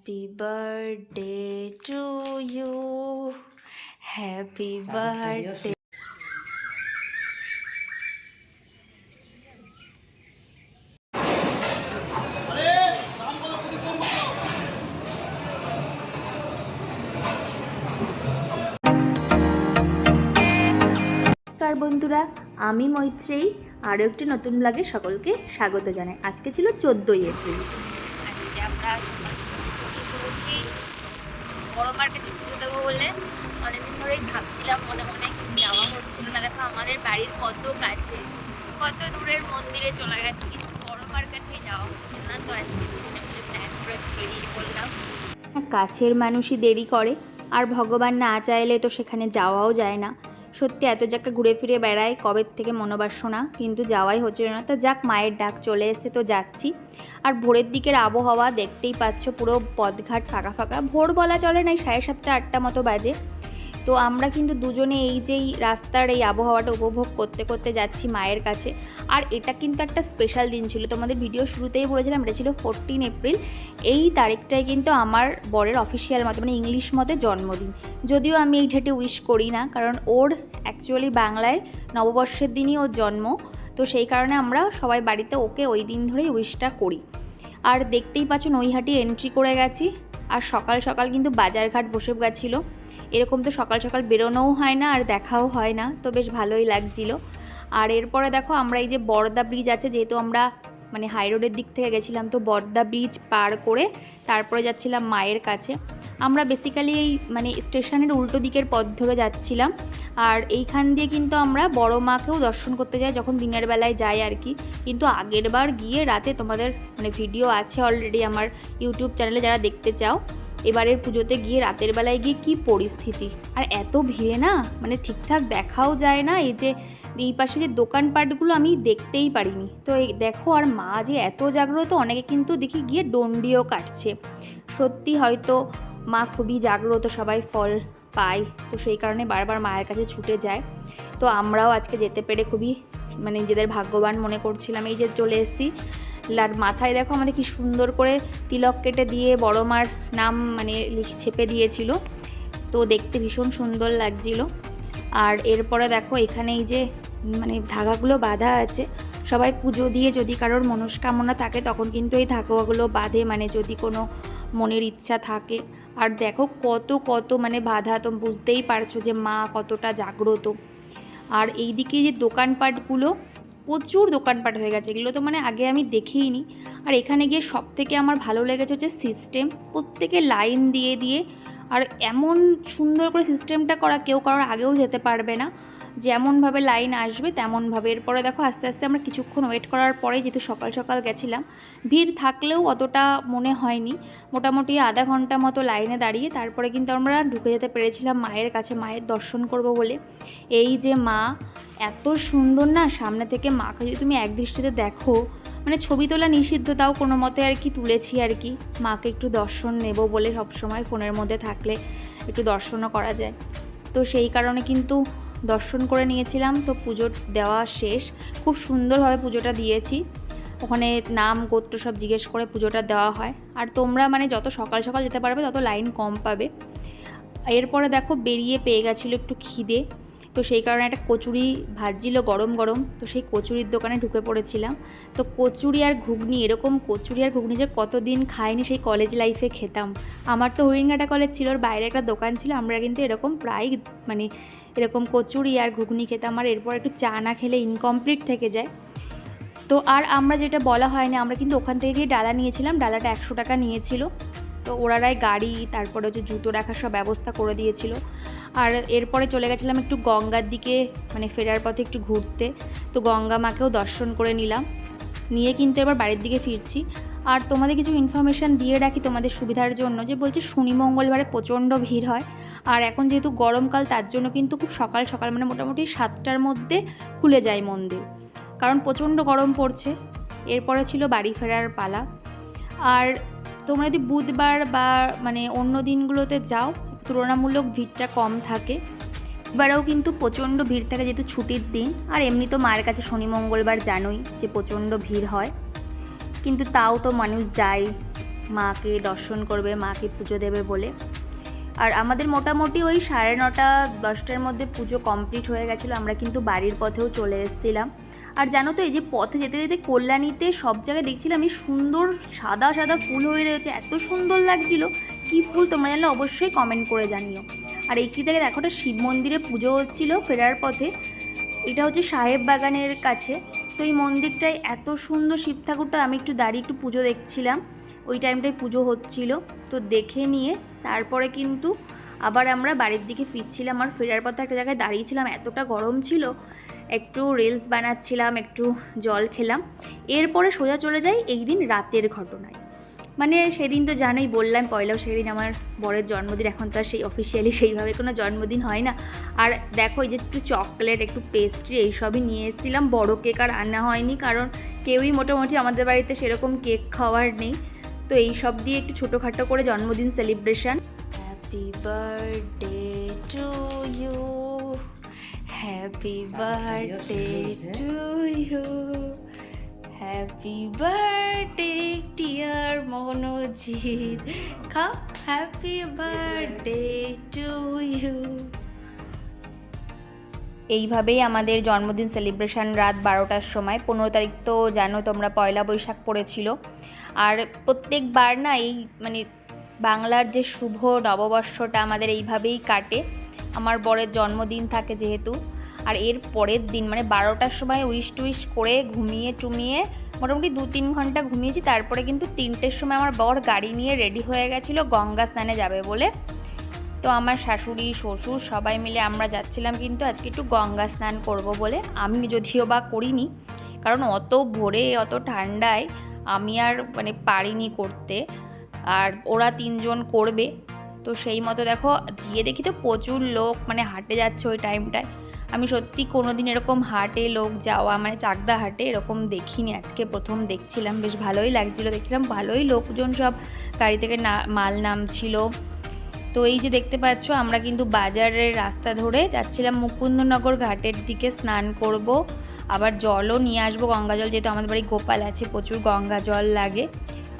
Happy birthday to you. Happy birthday. বন্ধুরা আমি মৈত্রেয়ী আরও একটি নতুন ব্লগে সকলকে স্বাগত জানাই আজকে ছিল চোদ্দোই এপ্রিল আজকে আমরা বড় মার কাছে পুজো দেবো বলে অনেকদিন ধরেই ভাবছিলাম, মনে মনে যাওয়া হচ্ছিল। না, দেখো আমাদের বাড়ির কত কাছে, কত দূরের মন্দিরে চলে গেছে, কিন্তু বড় মার কাছেই যাওয়া হচ্ছিল না। তো আজকে দুজনে মিলে প্ল্যান করে বেরিয়ে পড়লাম। কাছের মানুষই দেরি করে, আর ভগবান না চাইলে তো সেখানে যাওয়াও যায় না। সত্যি এত জায়গা ঘুরে ফিরে বেড়াই কবে থেকে মনোবাসনা, কিন্তু যাওয়াই হচ্ছিল না। তা যাক, মায়ের ডাক চলে এসে তো যাচ্ছি। আর ভোরের দিকের আবহাওয়া দেখতেই পাচ্ছ পুরো পদঘাট ফাঁকা ফাঁকা। ভোর বলা চলে না এই সাড়ে সাতটা আটটা মতো বাজে। তো আমরা কিন্তু দুজনে এই যেই রাস্তার এই আবহাওয়াটা উপভোগ করতে করতে যাচ্ছি মায়ের কাছে। আর এটা কিন্তু একটা স্পেশাল দিন ছিল। তোমাদের ভিডিও শুরুতেই বলেছিলাম, এটা ছিল ফোরটিন এপ্রিল এই তারিখটাই কিন্তু আমার বরের অফিসিয়াল মতে মানে ইংলিশ মতে জন্মদিন। যদিও আমি এই ডেটে উইশ করি না, কারণ ওর অ্যাকচুয়ালি বাংলায় নববর্ষের দিনই ওর জন্ম। তো সেই কারণে আমরা সবাই বাড়িতে ওকে ওই দিন ধরেই উইশটা করি। আর দেখতেই পাচ্ছ নৈহাটি এন্ট্রি করে গেছি। আর সকাল সকাল কিন্তু বাজারঘাট বসে গেছিল। এরকম তো সকাল সকাল বেরোনোও হয় না আর দেখাও হয় না, তো বেশ ভালোই লাগছিল। আর এরপরে দেখো আমরা এই যে বড়দা ব্রিজ আছে, যেহেতু আমরা মানে হাই রোডের দিক থেকে গেছিলাম তো বড়দা ব্রিজ পার করে তারপরে যাচ্ছিলাম মায়ের কাছে। আমরা বেসিক্যালি এই মানে স্টেশনের উল্টো দিকের পথ ধরে যাচ্ছিলাম। আর এইখান দিয়ে কিন্তু আমরা বড় মাকেও দর্শন করতে যাই যখন দিনের বেলায় যাই আর কি। কিন্তু আগের বার গিয়ে রাতে তোমাদের মানে ভিডিও আছে অলরেডি আমার ইউটিউব চ্যানেলে যারা দেখতে চাও, এবারের পুজোতে গিয়ে রাতের বেলায় গিয়ে কি পরিস্থিতি? আর এত ভিড়ে না? মানে ঠিকঠাক দেখাও যায় না এই যে এই পাশে যে দোকানপাটগুলো আমি দেখতেই পারিনি। তো এই দেখো, আর মা যে এত জাগ্রত, অনেকে কিন্তু দেখি গিয়ে ডন্ডিও কাটছে। সত্যি হয়তো মা খুবই জাগ্রত, সবাই ফল পায়, তো সেই কারণে বারবার মায়ের কাছে ছুটে যায়। তো আমরাও আজকে যেতে পেরে খুবই মানে নিজেদের ভাগ্যবান মনে করছিলাম। এই যে চলে এসেছি, আর মাথায় দেখো আমাদের কি সুন্দর করে তিলক কেটে দিয়ে বড় মার নাম মানে লিখে, ছেপে দিয়েছিল। তো দেখতে ভীষণ সুন্দর লাগছিল। আর এরপরে দেখো এখানে এই যে মানে ধাগাগুলো বাঁধা আছে, সবাই পুজো দিয়ে যদি কারোর মনস্কামনা থাকে তখন কিন্তু এই ধাগাগুলো বাঁধে মানে যদি কোনো মনের ইচ্ছা থাকে। আর দেখো কত কত মানে বাধা, তো বুঝতেই পারছ যে মা কতটা জাগ্রত। আর এইদিকে যে দোকানপাটগুলো, প্রচুর দোকানপাট হয়ে গেছে, এগুলো তো মানে আগে আমি দেখিনি। আর এখানে গিয়ে সব থেকে আমার ভালো লেগেছে হচ্ছে সিস্টেম প্রত্যেকে লাইন দিয়ে দিয়ে আর এমন সুন্দর করে সিস্টেমটা করা কেউ কারোর আগেও যেতে পারবে না। যেমনভাবে লাইন আসবে, তেমনভাবে এরপরে দেখো আস্তে আস্তে আমরা কিছুক্ষণ ওয়েট করার পরে যেহেতু সকাল সকাল গেছিলাম, ভিড় থাকলেও অতটা মনে হয়নি। মোটামুটি আধা ঘণ্টা মতো লাইনে দাঁড়িয়ে তারপরে কিন্তু আমরা ঢুকে যেতে পেরেছিলাম মায়ের কাছে, মায়ের দর্শন করব বলে। এই যে মা, এত সুন্দর না? সামনে থেকে মাকে যদি তুমি এক দৃষ্টিতে দেখো মানে ছবি তোলা নিষিদ্ধ তাও কোনো মতে আর কি তুলেছি আর কি। মাকে একটু দর্শন নেব বলে সবসময় ফোনের মধ্যে থাকলে একটু দর্শনও করা যায়। তো সেই কারণে কিন্তু দর্শন করে নিয়েছিলাম, তো পুজো দেওয়া শেষ। খুব সুন্দরভাবে পুজোটা দিয়েছি। ওখানে নাম, গোত্র সব জিজ্ঞেস করে পুজোটা দেওয়া হয়। আর তোমরা মানে যত সকাল সকাল যেতে পারবে, তত লাইন কম পাবে। এরপরে দেখো বেরিয়ে পেয়ে গেছিল একটু খিদে। তো সেই কারণে একটা কচুরি ভাজছিল গরম গরম, তো সেই কচুরির দোকানে ঢুকে পড়েছিলাম। তো কচুরি আর ঘুগনি, এরকম কচুরি আর ঘুগনি যে কতদিন খাইনি সেই কলেজ লাইফে খেতাম। আমার তো হরিণঘাটা কলেজ ছিল ওর বাইরে একটা দোকান ছিল, আমরা কিন্তু এরকম প্রায় মানে এরকম কচুরি আর ঘুগনি খেতাম আর এরপর একটু চা না খেলে ইনকমপ্লিট থেকে যায়। তো আর আমরা যেটা বলা হয়নি, আমরা কিন্তু ওখান থেকে গিয়ে ডালা নিয়েছিলাম, ডালাটা একশো টাকা নিয়েছিল। তো ওরারাই গাড়ি, তারপরে হচ্ছে জুতো রাখার সব ব্যবস্থা করে দিয়েছিল। আর এরপরে চলে গেছিলাম একটু গঙ্গার দিকে মানে ফেরার পথে একটু ঘুরতে। তো গঙ্গা মাকেও দর্শন করে নিলাম। নিয়ে কিন্তু এবার বাড়ির দিকে ফিরছি। আর তোমাদের কিছু ইনফরমেশান দিয়ে রাখি তোমাদের সুবিধার জন্য, যে বলছি শনি মঙ্গলবারে প্রচণ্ড ভিড় হয়। আর এখন যেহেতু গরমকাল, তার জন্য কিন্তু খুব সকাল সকাল মানে মোটামুটি সাতটার মধ্যে খুলে যায় মন্দির। কারণ প্রচণ্ড গরম পড়ছে। এরপরে ছিল বাড়ি ফেরার পালা। আর তোমরা যদি বুধবার বা মানে অন্য দিনগুলোতে যাও তুলনামূলক ভিড়টা কম থাকে। এবারেও কিন্তু প্রচণ্ড ভিড় থাকে যেহেতু ছুটির দিন। আর এমনি তো মায়ের কাছে শনি, মঙ্গলবার জানোই যে প্রচণ্ড ভিড় হয়। কিন্তু তাও তো মানুষ যায়, মাকে দর্শন করবে, মাকে পুজো দেবে বলে। আর আমাদের মোটামুটি ওই সাড়ে নটা, দশটার মধ্যে পুজো কমপ্লিট হয়ে গেছিল। আমরা কিন্তু বাড়ির পথেও চলে এসেছিলাম। আর জানো তো, এই যে পথে যেতে যেতে কল্যাণীতে সব জায়গায় দেখছিলাম, এই সুন্দর সাদা সাদা ফুল হয়ে রয়েছে। এত সুন্দর লাগছিল। কি ফুল তোমরা জানলে অবশ্যই কমেন্ট করে জানিও। আর এইটি থেকে দেখো একটা শিব মন্দিরে পুজো হচ্ছিল ফেরার পথে। এটা হচ্ছে সাহেব বাগানের কাছে। তো এই মন্দিরটায় এত সুন্দর শিব ঠাকুরটা, আমি একটু দাঁড়িয়ে একটু পুজো দেখছিলাম। ওই টাইমটায় পুজো হচ্ছিল। তো দেখে নিয়ে তারপরে কিন্তু আবার আমরা বাড়ির দিকে ফিরছিলাম। আর ফেরার পথে একটা জায়গায় দাঁড়িয়েছিলাম। এতটা গরম ছিল, একটু রিলস বানাচ্ছিলাম, একটু জল খেলাম। এরপরে সোজা চলে যাই এই দিন রাতের ঘটনায়। মানে সেদিন তো জানোই বললাম পয়লাও সেদিন আমার বরের জন্মদিন এখন তো আর সেই অফিসিয়ালি সেইভাবে কোনো জন্মদিন হয় না। আর দেখো এই যে একটু চকলেট একটু পেস্ট্রি এইসবই নিয়ে এসেছিলাম বড় কেক আর আনা হয়নি কারণ কেউই মোটামুটি আমাদের বাড়িতে সেরকম কেক খাওয়ার নেই। তো এই সব দিয়ে একটু ছোটোখাটো করে জন্মদিন celebration happy birthday to you happy birthday to you happy birthday dear Monojit খাও হ্যাপি বার্থডে টু ইউ এইভাবেই আমাদের জন্মদিন সেলিব্রেশন রাত বারোটার সময়। পনেরো তারিখ তো জানো তোমরা পয়লা বৈশাখ পড়েছিল। আর প্রত্যেকবার না এই মানে বাংলার যে শুভ নববর্ষটা আমাদের এইভাবেই কাটে। আমার বরের জন্মদিন থাকে যেহেতু। আর এর পরের দিন মানে বারোটার সময় উইশ টুইশ করে ঘুমিয়ে টুমিয়ে মোটামুটি দু তিন ঘণ্টা ঘুমিয়েছি। তারপরে কিন্তু তিনটের সময় আমার বর গাড়ি নিয়ে রেডি হয়ে গেছিল, গঙ্গা স্নানে যাবে বলে। তো আমার শাশুড়ি, শ্বশুর সবাই মিলে আমরা যাচ্ছিলাম কিন্তু আজকে একটু গঙ্গা স্নান করব বলে। আমি যদিও বা করিনি, কারণ অত ভোরে, অত ঠান্ডায় আমি আর মানে পারিনি করতে। আর ওরা তিনজন করবে। তো সেই মতো দেখো, গিয়ে দেখি তো প্রচুর লোক মানে হাঁটে যাচ্ছে ওই টাইমটায় আমি সত্যি কোনো দিন এরকম হাটে লোক যাওয়া মানে চাকদা হাটে এরকম দেখিনি। আজকে প্রথম দেখছিলাম, বেশ ভালোই লাগছিল। দেখছিলাম ভালোই লোকজন সব গাড়ি থেকে না, মাল নামছিল। তো এই যে দেখতে পাচ্ছ, আমরা কিন্তু বাজারের রাস্তা ধরে যাচ্ছিলাম মুকুন্দনগর ঘাটের দিকে স্নান করব। আবার জলও নিয়ে আসব গঙ্গা জল যেহেতু আমাদের বাড়ি গোপাল আছে, প্রচুর গঙ্গা জল লাগে।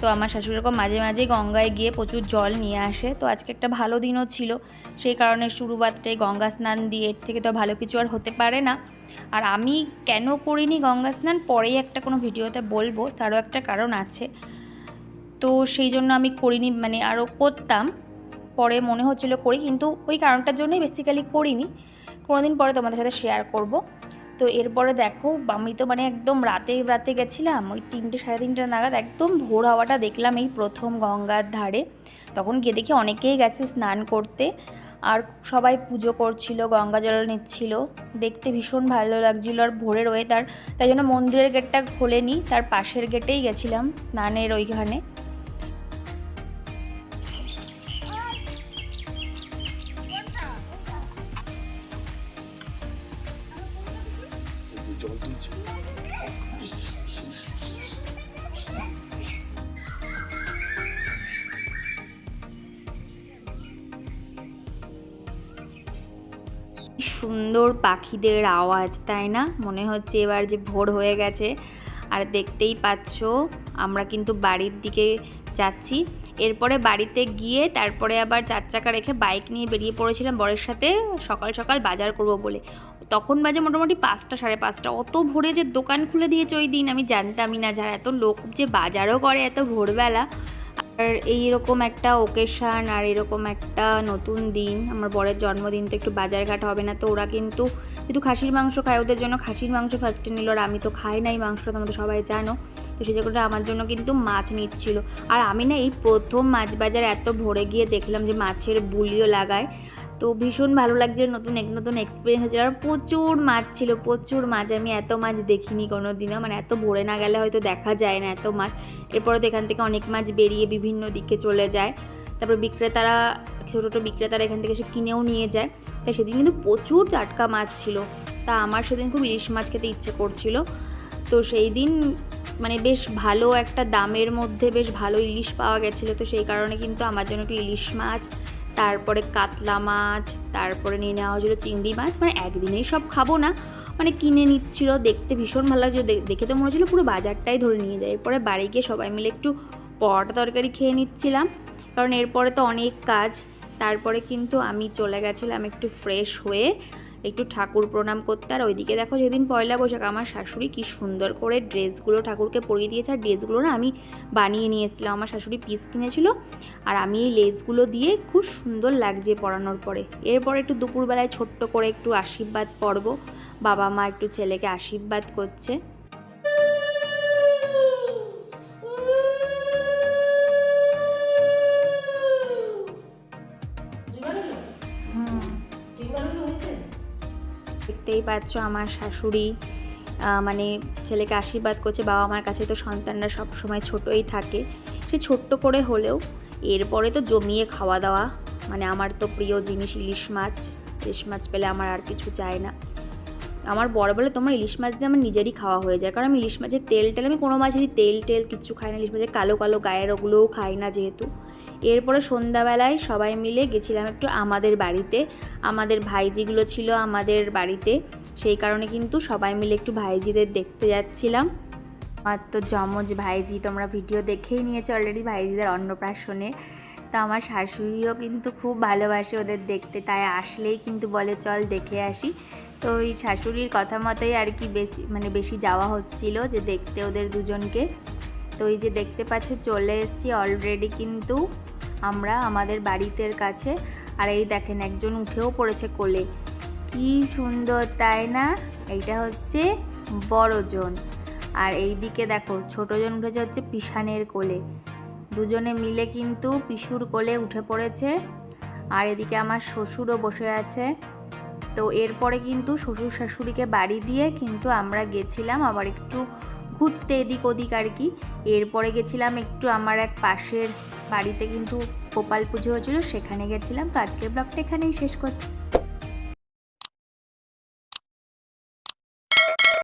তো আমার শাশুড়ি এরকম মাঝে মাঝে গঙ্গায় গিয়ে প্রচুর জল নিয়ে আসে। তো আজকে একটা ভালো দিনও ছিল, সেই কারণে শুরুবাতটাই গঙ্গা স্নান দিয়ে এর থেকে তো ভালো কিছু আর হতে পারে না। আর আমি কেন করিনি গঙ্গা স্নান পরেই একটা কোনো ভিডিওতে বলব, তারও একটা কারণ আছে। তো সেই জন্য আমি করিনি মানে আরও করতাম, পরে মনে হচ্ছিল করি, কিন্তু ওই কারণটার জন্যই বেসিক্যালি করিনি। কোনোদিন পরে তোমাদের সাথে শেয়ার করব। তো এরপরে দেখো, আমি তো মানে একদম রাতে রাতে গেছিলাম, ওই তিনটে, সাড়ে তিনটে নাগাদ একদম ভোর হাওয়াটা দেখলাম এই প্রথম গঙ্গার ধারে। তখন গিয়ে দেখি অনেকেই গেছে স্নান করতে, আর সবাই পুজো করছিল, গঙ্গা জল নিচ্ছিল। দেখতে ভীষণ ভালো লাগছিল আর ভোরের ওয়েদার তাই জন্য মন্দিরের গেটটা খোলেনি, তার পাশের গেটেই গেছিলাম স্নানের ওইখানে। জল তুলছে সুন্দর পাখিদের আওয়াজ, তাই না? মনে হচ্ছে এবার যে ভোর হয়ে গেছে। আর দেখতেই পাচ্ছ, আমরা কিন্তু বাড়ির দিকে যাচ্ছি। এরপরে বাড়িতে গিয়ে তারপরে আবার চার চাকা রেখে বাইক নিয়ে বেরিয়ে পড়েছিলাম বরের সাথে। সকাল সকাল বাজার করব বলে। তখন বাজে মোটামুটি পাঁচটা, সাড়ে পাঁচটা। অত ভোরে যে দোকান খুলে দিয়েছে ওই দিন আমি জানতামই না যারা এত লোক যে বাজারও করে এত ভোরবেলা। আর এইরকম একটা ওকেশান আর এরকম একটা নতুন দিন। আমার বরের জন্মদিন তো একটু বাজারঘাট হবে না, তো ওরা কিন্তু যেহেতু খাসির মাংস খায়, ওদের জন্য খাসির মাংস ফার্স্টে নিল আর আমি তো খাই নাই মাংস তোমরা সবাই জানো। তো সেই জায়গাটা আমার জন্য কিন্তু মাছ নিচ্ছিল। আর আমি না এই প্রথম মাছ বাজার এত ভরে গিয়ে দেখলাম যে মাছের বুলিও লাগায়। তো ভীষণ ভালো লাগছে নতুন এক নতুন এক্সপিরিয়েন্স হচ্ছিল আর প্রচুর মাছ ছিল, প্রচুর মাছ। আমি এত মাছ দেখিনি কোনো দিনও মানে এত ভরে না গেলে হয়তো দেখা যায় না এত মাছ। এরপরে তো এখান থেকে অনেক মাছ বেরিয়ে বিভিন্ন দিকে চলে যায়। তারপর বিক্রেতারা, ছোটো ছোটো বিক্রেতারা এখান থেকে সে কিনেও নিয়ে যায়। তাই সেদিন কিন্তু প্রচুর টাটকা মাছ ছিল। তা আমার সেদিন খুব ইলিশ মাছ খেতে ইচ্ছে করছিল। তো সেই দিন মানে বেশ ভালো একটা দামের মধ্যে বেশ ভালো ইলিশ পাওয়া গেছিল। তো সেই কারণে কিন্তু আমার জন্য একটু ইলিশ মাছ তারপরে কাতলা মাছ, তারপরে নিয়ে নেওয়া হয়েছিলো চিংড়ি মাছ। মানে একদিনেই সব খাব না। মানে কিনে নিচ্ছিল, দেখতে ভীষণ ভালো লাগছিল। দেখে তো মনে হচ্ছিল পুরো বাজারটাই ধরে নিয়ে যায়। এরপরে বাড়ি গিয়ে সবাই মিলে একটু পরোটা তরকারি খেয়ে নিচ্ছিলাম। কারণ এরপরে তো অনেক কাজ। তারপরে কিন্তু আমি চলে গেছিলাম একটু ফ্রেশ হয়ে। একটু ঠাকুর প্রণাম করতে। আর ওইদিকে দেখো যেদিন পয়লা বৈশাখ, আমার শাশুড়ি কি সুন্দর করে ড্রেসগুলো ঠাকুরকে পরিয়ে দিয়েছে। আর ড্রেসগুলো না আমি বানিয়ে নিয়ে এসেছিলাম, আমার শাশুড়ি পিস কিনেছিল। আর আমি এই লেসগুলো দিয়ে খুব সুন্দর লাগছে পরানোর পরে। এরপর একটু দুপুরবেলায় ছোট্ট করে একটু আশীর্বাদ পরব। বাবা মা একটু ছেলেকে আশীর্বাদ করছে। দেখতেই পাচ্ছ আমার শাশুড়ি মানে ছেলেকে আশীর্বাদ করছে, বাবা মার কাছে তো সন্তানরা সব সময় ছোটই থাকে। সে ছোট্ট করে হলেও এরপরে তো জমিয়ে খাওয়া দাওয়া মানে আমার তো প্রিয় জিনিস ইলিশ মাছ। ইলিশ মাছ পেলে আমার আর কিছু চাই না। আমার বড় বলে তোমার ইলিশ মাছ দিয়ে আমার নিজেরই খাওয়া হয়ে যায়। কারণ আমি ইলিশ মাছের তেল টেল আমি কোনো মাছেরই তেল টেল কিচ্ছু খাই না। ইলিশ মাছের কালো কালো গায়ের ওগুলোও খাই না যেহেতু। এরপরে সন্ধ্যাবেলায় সবাই মিলে গেছিলাম একটু আমাদের বাড়িতে। আমাদের ভাইজিগুলো ছিল আমাদের বাড়িতে। সেই কারণে কিন্তু সবাই মিলে একটু ভাইজিদের দেখতে যাচ্ছিলাম। আর তো যমজ ভাইজি, তোমরা ভিডিও দেখেই নিয়েছো অলরেডি ভাইজিদের অন্নপ্রাশনে। তো আমার শাশুড়িও কিন্তু খুব ভালোবাসে ওদের দেখতে, তাই আসলেই কিন্তু বলে, চল দেখে আসি। তো ওই শাশুড়ির কথা মতোই আর কি বেশি মানে বেশি যাওয়া হচ্ছিল যে দেখতে ওদের দুজনকে। তো এই যে দেখতে পাচ্ছ, চলে এসেছি অলরেডি কিন্তু আমরা আমাদের বাড়িতের কাছে। আর এই দেখেন একজন উঠেও পড়েছে কোলে। কি সুন্দর, তাই না? এইটা হচ্ছে বড়জন। আর এই দিকে দেখো, ছোটজন উঠেছে হচ্ছে পিসানের কোলে। দুজনে মিলে কিন্তু পিসুর কোলে উঠে পড়েছে। আর এদিকে আমার শ্বশুরও বসে আছে। তো এরপরে কিন্তু শ্বশুর শাশুড়িকে বাড়ি দিয়ে কিন্তু আমরা গেছিলাম আবার একটু ঘুরতে এদিক ওদিক আর কি। এরপরে গেছিলাম একটু আমার এক পাশের বাড়িতে কিন্তু গোপাল পুজো হয়েছিল সেখানে গেছিলাম। তো আজকের ব্লগটা এখানেই শেষ করছি।